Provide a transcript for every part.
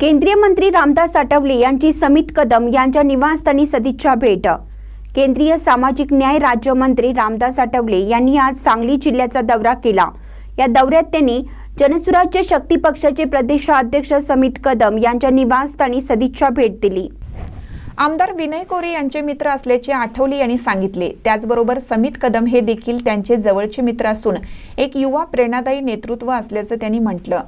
केंद्रीय मंत्री रामदास आठवले यांची समित कदम यांच्या निवासस्थानी सदिच्छा भेट. केंद्रीय सामाजिक न्याय राज्यमंत्री रामदास आठवले यांनी आज सांगली जिल्ह्याचा दौरा केला. या दौऱ्यात त्यांनी जनसुराज्य शक्ती पक्षाचे प्रदेशाध्यक्ष समित कदम यांच्या निवासस्थानी सदिच्छा भेट दिली. आमदार विनय कोरे यांचे मित्र असल्याचे आठवले यांनी सांगितले. त्याचबरोबर समित कदम हे देखील त्यांचे जवळचे मित्र असून एक युवा प्रेरणादायी नेतृत्व असल्याचं त्यांनी म्हटलं.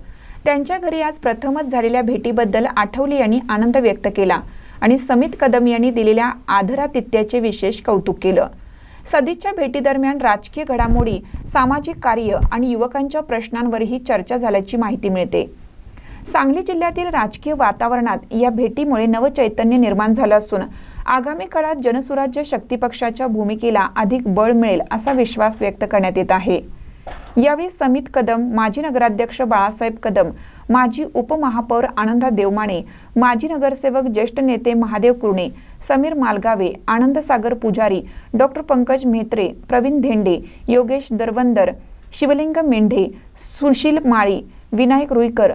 त्यांच्या घरी आज प्रथमच झालेल्या भेटीबद्दल आठवले यांनी आनंद व्यक्त केला आणि समित कदम यांनी दिलेल्या आदरातिथ्याचे विशेष कौतुक केलं. सदिच्छा भेटीदरम्यान राजकीय घडामोडी सामाजिक कार्य आणि युवकांच्या प्रश्नांवरही चर्चा झाल्याची माहिती मिळते. सांगली जिल्ह्यातील राजकीय वातावरणात या भेटीमुळे नवचैतन्य निर्माण झालं असून आगामी काळात जनसुराज्य शक्ती पक्षाच्या भूमिकेला अधिक बळ मिळेल असा विश्वास व्यक्त करण्यात येत आहे. यावेळी समित कदम माजी नगराध्यक्ष बाळासाहेब कदम माजी उपमहापौर आनंदा देवमाने माजी नगरसेवक ज्येष्ठ नेते महादेव कुरणे समीर मालगावे आनंद सागर पुजारी डॉक्टर पंकज म्हेत्रे प्रवीण धेंडे योगेश दरवंदर शिवलिंग मेंढे सुशील माळी विनायक रुईकर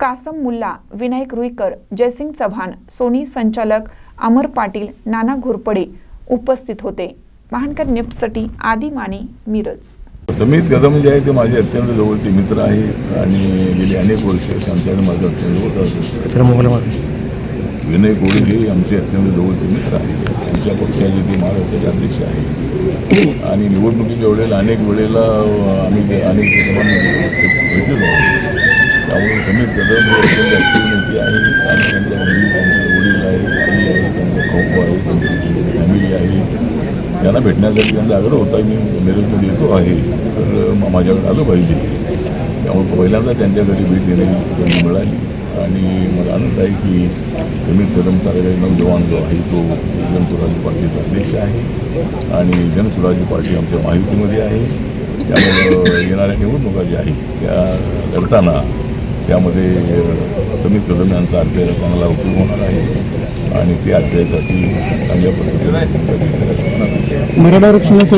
कासम मुल्ला विनायक रुईकर जयसिंग चव्हाण सोनी संचालक अमर पाटील नाना घोरपडे उपस्थित होते. महानकर निप्सटी आदी माने मिरज. समित कदम जे आहे ते माझे अत्यंत जवळचे मित्र आहे आणि गेली अनेक वर्ष त्यांच्याकडे माझं अत्यंत जवळ असतं विनय कोळी हे आमचे अत्यंत जवळचे मित्र आहेत त्यांच्या पक्षाचे ते महाराष्ट्राचे अध्यक्ष आहे. आणि निवडणुकीच्या वेळेला अनेक वेळेला आम्ही ते अनेक भेटलेलो आहोत त्यामुळे समित कदम हे अत्यंत ॲक्टिव्ह नेते आहे. त्यांना भेटण्यासाठी त्यांचा आग्रह होता मी मिरजमध्ये येतो आहे. तर माझ्याकडे आलं पाहिजे. त्यामुळे पहिल्यांदा त्यांच्या घरी भेट देण्याची संधी मिळाली. आणि मला आनंद आहे की समित कदम सारे नवजवान जो आहे. तो जनसुराज्य पार्टीचा अध्यक्ष आहे आणि जनसुराज्य पार्टी आमच्या माहितीमध्ये आहे. त्यामुळं येणाऱ्या निवडणुका ज्या आहेत त्या लढताना त्यामध्ये समित कदम यांचा अध्याय चांगला उपयोग होणार आहे. आणि त्या अध्यायासाठी चांगल्या पद्धतीने मराठा आरक्षणासाठी